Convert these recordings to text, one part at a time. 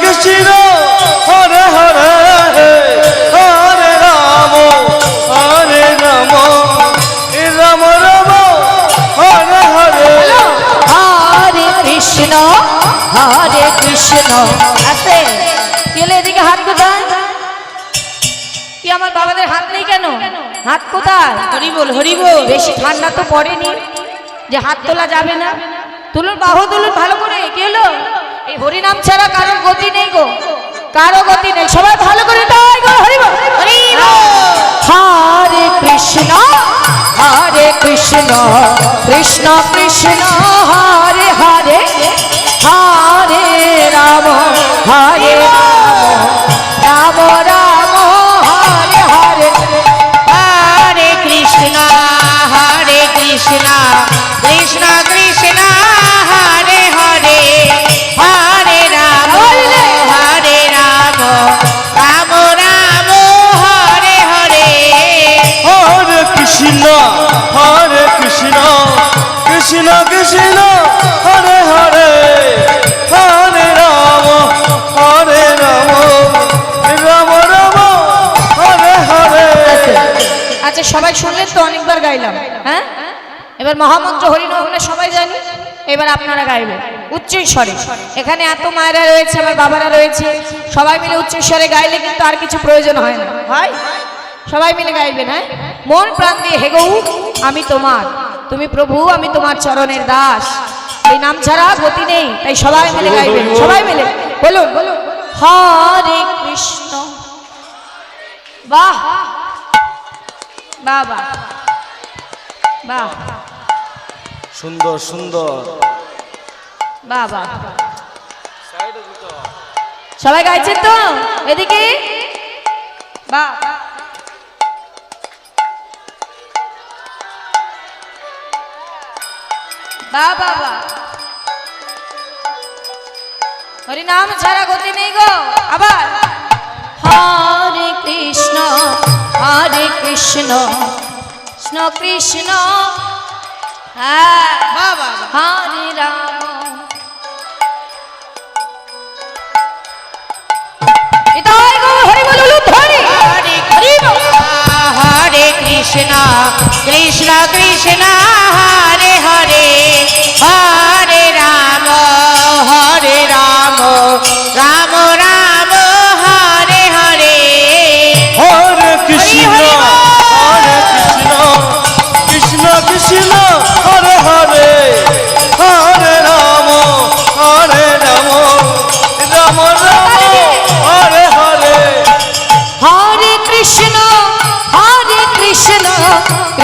কৃষ্ণ, হরে হরে হরে রাম হরে রাম রাম রাম, হরে হরে। হরে কৃষ্ণ হরে কৃষ্ণ। আছে? কেলে এদিকে হাত কোথায়? কি আমার বাবাদের হাত নেই কেন? হাত কোথায়? হরি বল হরি বল বেশি ঠান্ডা তো পড়েনি। যে হাত তোলা যাবে না। তুলুন, বাহু তুলুন, ভালো করে। কি হলো? হরিনাম ছাড়া কারও গতি নেই গো। কারও গতি নেই। সবাই ভালো করে হরে কৃষ্ণ হরে কৃষ্ণ কৃষ্ণ কৃষ্ণ, হরে হরে হরে রাম, হরে সবাই শুনলেন তো অনেকবার গাইলাম হ্যাঁ? এবার মহামন্ত্র হরিনমনে সবাই জানি, এবার আপনারা গাইবেন। উচ্চ স্বরে এখানে এত মায়েরা রয়েছে, আমার বাবারা রয়েছে, সবাই মিলে উচ্চ স্বরে গাইলে কিন্তু আর কিছু প্রয়োজন হয় না। হয়? সবাই মিলে গাইবেন হ্যাঁ? মন প্রাণ দিয়ে হেগৌ আমি তোমার, তুমি প্রভু, আমি তোমার চরণের দাস। এই নাম ছাড়া গতি নেই, তাই সবাই মিলে গাইবেন, সবাই মিলে। বলুন বলুন। হরে কৃষ্ণ। বাহ! বাহ বাহ বাহ সুন্দর। সুন্দর বাহ বাহ সবাই গাইছেন তো? এদিকে? বাহ বাহ বাহ বাহ হরি নাম ছাড়া গতি নেই গো। আবার। কৃষ্ণ কৃষ্ণ কৃষ্ণ হ্যাঁ হরে রাম হরে কৃষ্ণ কৃষ্ণ কৃষ্ণ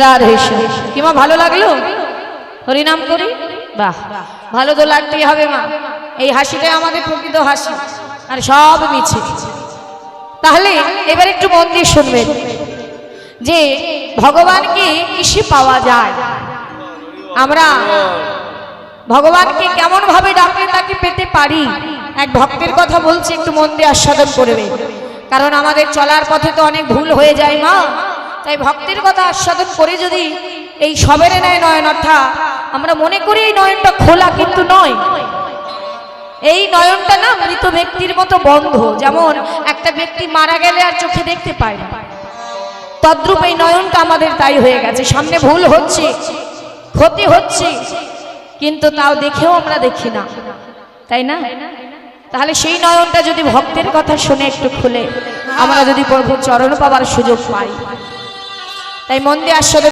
যারা হৃষ্ণ কিমা ভালো লাগল? হরিনাম করি? বাহ, ভালো তো লাগতেই হবে মা। এই হাসিটাই আমাদের প্রকৃত হাসি, আর সব মিছে। তাহলে এবার একটু মন দিয়ে শুনবেন, যে ভগবানকে কিসে পাওয়া যায়? আমরা ভগবানকে কেমন ভাবে ডাকলে তাকে পেতে পারি? এক ভক্তের কথা বলছি, একটু মন দিয়ে আস্বাদন করবে কারণ আমাদের চলার পথে তো অনেক ভুল হয়ে যায় মা। তাই ভক্তের কথা আস্বাদন করে যদি এই সবের নেয় নয়ন, অর্থাৎ আমরা মনে করি এই নয়নটা খোলা কিন্তু নয়। এই নয়নটা না মৃত ব্যক্তির মতো বন্ধ। যেমন একটা ব্যক্তি মারা গেলে আর চোখে দেখতে পায় না। তদ্রূপ এই নয়নটা আমাদের তাই হয়ে গেছে। সামনে ভুল হচ্ছে, ক্ষতি হচ্ছে, কিন্তু তাও দেখেও আমরা দেখি না। তাই না? তাহলে সেই নয়নটা যদি ভক্তের কথা শুনে একটু খুলে, আমরা যদি প্রভু চরণ পাবার সুযোগ পাই। তাই মন দিয়ে আসলে